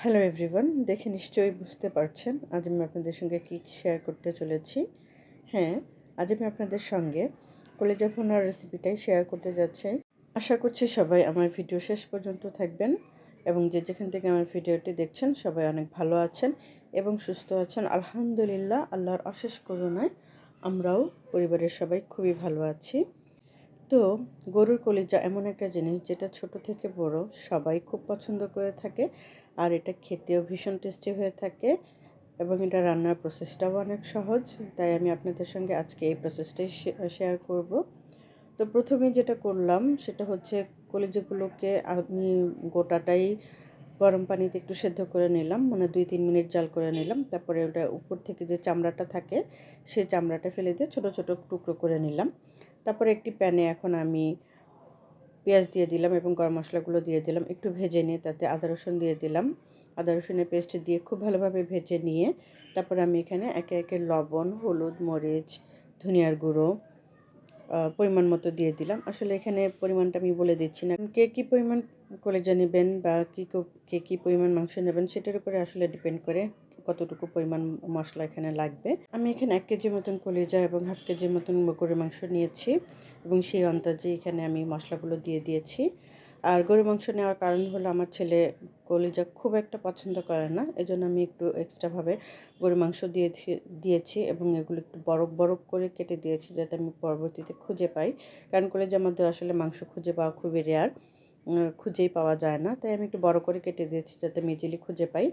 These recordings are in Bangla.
হ্যালো এভরিওয়ান দেখে নিশ্চয়ই বুঝতে পারছেন আজ আমি আপনাদের সঙ্গে কী শেয়ার করতে চলেছি। হ্যাঁ আজ আমি আপনাদের সঙ্গে কলেজা ফোনার রেসিপিটাই শেয়ার করতে যাচ্ছি। আশা করছি সবাই আমার ভিডিও শেষ পর্যন্ত থাকবেন এবং যে যেখান থেকে আমার ভিডিওটি দেখছেন, সবাই অনেক ভালো আছেন এবং সুস্থ আছেন। আলহামদুলিল্লাহ, আল্লাহর অশেষ করুণায় আমরাও পরিবারের সবাই খুবই ভালো আছি। তো গরুর কলিজা এমন একটা জিনিস যেটা ছোট থেকে বড় সবাই খুব পছন্দ করে থাকে। আর এটা খেতেও ভীষণ টেস্টি হয়ে থাকে এবং এটা রান্নার প্রসেসটাও অনেক সহজ। তাই আমি আপনাদের সঙ্গে আজকে এই প্রসেসটাই শেয়ার করব। তো প্রথমে যেটা করলাম সেটা হচ্ছে কলিজাগুলোকে আমি গোটাটাই গরম পানিতে একটু সেদ্ধ করে নিলাম। মানে দুই তিন মিনিট জাল করে নিলাম। তারপরে ওটা উপর থেকে যে চামড়াটা থাকে সেই চামড়াটা ফেলে দিয়ে ছোটো ছোটো টুকরো করে নিলাম। তারপরে একটি প্যানে এখন আমি পেঁয়াজ দিয়ে দিলাম এবং গরম মশলাগুলো দিয়ে দিলাম। একটু ভেজে নিয়ে তাতে আদা রসুন দিয়ে দিলাম। আদা রসুনের পেস্ট দিয়ে খুব ভালোভাবে ভেজে নিয়ে তারপর আমি এখানে একে একে লবণ, হলুদ, মরিচ, ধনিয়ার গুঁড়ো পরিমাণ মতো দিয়ে দিলাম। আসলে এখানে পরিমাণটা আমি বলে দিচ্ছি না। কে কী পরিমাণ কলেজা নেবেন বা কী কে, কী পরিমাণ মাংস নেবেন সেটার উপরে আসলে ডিপেন্ড করে। কতটুকু পরিমাণ মশলা এখানে লাগবে। আমি এখানে এক কেজি মতন কলিজা এবং হাফ কেজির মতন গরুর মাংস নিয়েছি এবং সেই অন্দাজে এখানে আমি মশলাগুলো দিয়ে দিয়েছি। আর গরুর মাংস নেওয়ার কারণ হলো আমার ছেলে কলিজা খুব একটা পছন্দ করে না, এজন্য আমি একটু এক্সট্রাভাবে গরুর মাংস দিয়েছি দিয়েছি এবং এগুলো একটু বরফ বরফ করে কেটে দিয়েছি যাতে আমি পরবর্তীতে খুঁজে পাই। কারণ কলিজার মধ্যে আসলে মাংস খুঁজে পাওয়া খুবই রেয়ার খুঁজেই পাওয়া যায় না। তাই আমি একটু বড় করে কেটে দিয়েছি যাতে আমি খুঁজে পাই।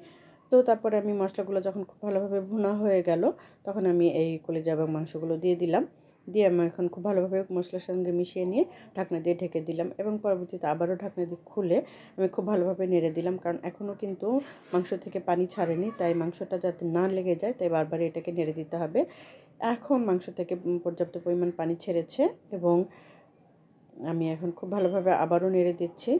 তো তারপরে আমি মশলাগুলো যখন খুব ভালোভাবে ভুনা হয়ে গেল, তখন আমি এই কলিজা এবং মাংসগুলো দিয়ে দিলাম। দিয়ে আমি এখন খুব ভালোভাবে মশলার সঙ্গে মিশিয়ে নিয়ে ঢাকনা দিয়ে ঢেকে দিলাম এবং পরবর্তীতে আবারও ঢাকনা দিয়ে খুলে আমি খুব ভালোভাবে নেড়ে দিলাম কারণ এখনও কিন্তু মাংস থেকে পানি ছাড়েনি, তাই মাংসটা যাতে না লেগে যায় তাই বারবার এটাকে নেড়ে দিতে হবে। এখন মাংস থেকে পর্যাপ্ত পরিমাণ পানি ছেড়েছে এবং আমি এখন খুব ভালোভাবে আবারও নেড়ে দিচ্ছি।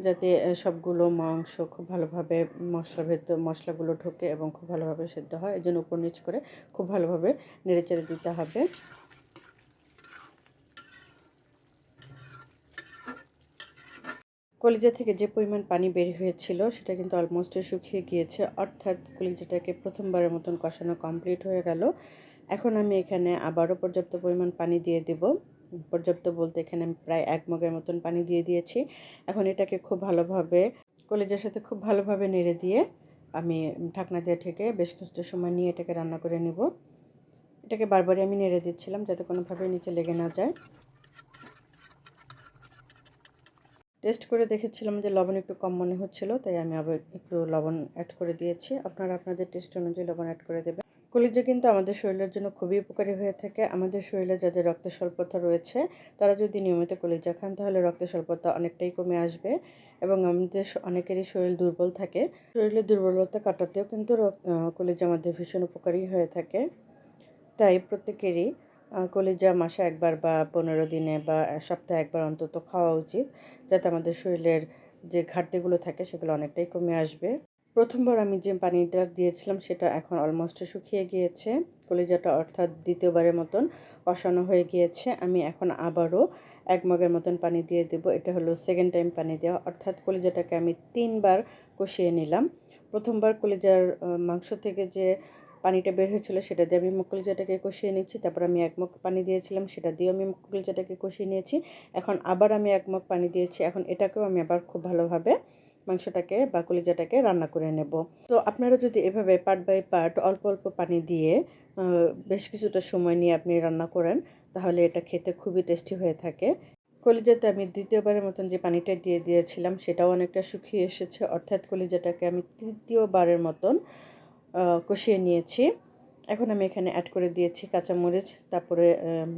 যাতে সবগুলো মাংস খুব ভালোভাবে মশলা ভেতর মশলাগুলো ঢোকে এবং খুব ভালোভাবে সেদ্ধ হয়। এই জন্য উপর নিচ করে খুব ভালোভাবে নেড়ে চেড়ে দিতে হবে। কলিজা থেকে যে পরিমাণ পানি বের হয়েছিল, সেটা কিন্তু অলমোস্ট শুকিয়ে গিয়েছে। অর্থাৎ কলিজাটাকে প্রথমবারের মতন কষানো কমপ্লিট হয়ে গেল। এখন আমি এখানে আবারও পর্যাপ্ত পরিমাণ পানি দিয়ে দেব। পর্যাপ্ত বলতে এখানে আমি প্রায় এক মগের মতন পানি দিয়ে দিয়েছি। এখন এটাকে খুব ভালোভাবে কলেজের সাথে খুব ভালোভাবে নেড়ে দিয়ে আমি ঢাকনা দিয়ে ঠেকে বেশ কিছুটা সময় নিয়ে এটাকে রান্না করে নেব। এটাকে বারবারই আমি নেড়ে দিচ্ছিলাম যাতে কোনোভাবে নিচে লেগে না যায়। টেস্ট করে দেখেছিলাম যে লবণ একটু কম মনে হচ্ছিল, তাই আমি আবার একটু লবণ অ্যাড করে দিয়েছি। আপনারা আপনাদের টেস্ট অনুযায়ী লবণ অ্যাড করে দেবেন। কলিজা কিন্তু আমাদের শরীরের জন্য খুবই উপকারী হয়ে থাকে। আমাদের শরীরে যাদের রক্ত স্বল্পতা রয়েছে, তারা যদি নিয়মিত কলিজা খান, তাহলে রক্ত স্বল্পতা অনেকটাই কমে আসবে এবং আমাদের অনেকেরই শরীর দুর্বল থাকে। শরীরের দুর্বলতা কাটাতেও কিন্তু কলিজা আমাদের ভীষণ উপকারী হয়ে থাকে। তাই প্রত্যেকেরই কলিজা মাসে একবার বা পনেরো দিনে বা সপ্তাহে একবার অন্তত খাওয়া উচিত, যাতে আমাদের শরীরের যে ঘাটতিগুলো থাকে, সেগুলো অনেকটাই কমে আসবে। প্রথমবার আমি যে পানিটা দিয়েছিলাম, সেটা এখন অলমোস্ট শুকিয়ে গিয়েছে। কলিজাটা অর্থাৎ দ্বিতীয়বারের মতন কষানো হয়ে গিয়েছে। আমি এখন আবারও এক মগের মতন পানি দিয়ে দেব। এটা হলো সেকেন্ড টাইম পানি দেওয়া। অর্থাৎ কলিজাটাকে আমি তিনবার কষিয়ে নিলাম। প্রথমবার কলিজার মাংস থেকে যে পানিটা বের হয়েছিল, সেটা দিয়ে আমি কলিজাটাকে কষিয়ে নিচ্ছি তারপর আমি এক মগ পানি দিয়েছিলাম, সেটা দিয়েও আমি কলিজাটাকে কষিয়ে নিয়েছি। এখন আবার আমি এক মগ পানি দিয়েছি। এখন এটাকেও আমি আবার খুব ভালোভাবে মাংসটাকে বা কলিজাটাকে রান্না করে নেব। তো আপনারা যদি এভাবে পার্ট বাই পার্ট অল্প অল্প পানি দিয়ে বেশ কিছুটা সময় নিয়ে আপনি রান্না করেন, তাহলে এটা খেতে খুবই টেস্টি হয়ে থাকে। কলিজাতে আমি দ্বিতীয়বারের মতন যে পানিটা দিয়ে দিয়েছিলাম, সেটাও অনেকটা শুকিয়ে এসেছে। অর্থাৎ কলিজাটাকে আমি তৃতীয়বারের মতন কষিয়ে নিয়েছি। এখন আমি এখানে অ্যাড করে দিয়েছি কাঁচামরিচ, তারপরে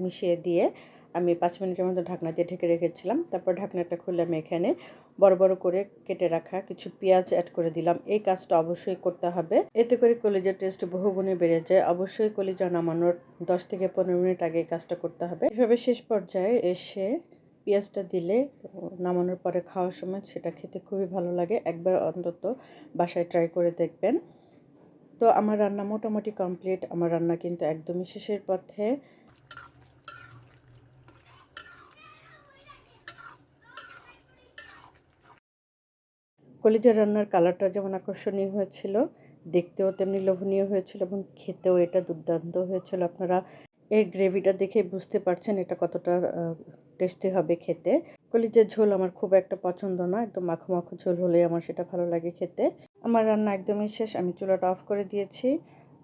মিশিয়ে দিয়ে আমি পাঁচ মিনিটের মতো ঢাকনা দিয়ে ঢেকে রেখেছিলাম। তারপর ঢাকনাটা খুলে আমি এখানে বড় বড় করে কেটে রাখা কিছু পেঁয়াজ অ্যাড করে দিলাম। এই কাজটা অবশ্যই করতে হবে। এতে করে কলিজার টেস্ট বহুগুণে বেড়ে যায়। অবশ্যই কলিজা নামানোর দশ থেকে পনেরো মিনিট আগে এই কাজটা করতে হবে। এভাবে শেষ পর্যায়ে এসে পেঁয়াজটা দিলে নামানোর পরে খাওয়ার সময় সেটা খেতে খুবই ভালো লাগে। একবার অন্তত বাসায় ট্রাই করে দেখবেন। তো আমার রান্না মোটামুটি কমপ্লিট আমার রান্না কিন্তু একদমই শেষের পথে কলিজা রান্নার কালারটা যেমন আকর্ষণীয় হয়েছিল, দেখতেও তেমনি লোভনীয় হয়েছিল এবং খেতেও এটা দুর্দান্ত হয়েছিল। আপনারা এর গ্রেভিটা দেখে বুঝতে পারছেন এটা কতটা টেস্টি হবে খেতে। কলিজার ঝোল আমার খুব একটা পছন্দ না, একদম মাখো মাখো ঝোল হলে আমার সেটা ভালো লাগে খেতে। আমার রান্না একদমই শেষ, আমি চুলাটা অফ করে দিয়েছি।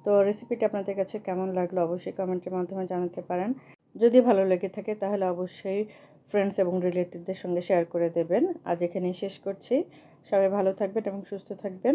তো রেসিপিটা আপনাদের কাছে কেমন লাগল অবশ্যই কমেন্টের মাধ্যমে জানাতে পারেন। যদি ভালো লেগে থাকে তাহলে অবশ্যই ফ্রেন্ডস এবং রিলেটিভদের সঙ্গে শেয়ার করে দেবেন। আজ এখানেই শেষ করছি। সবাই ভালো থাকবেন এবং সুস্থ থাকবেন।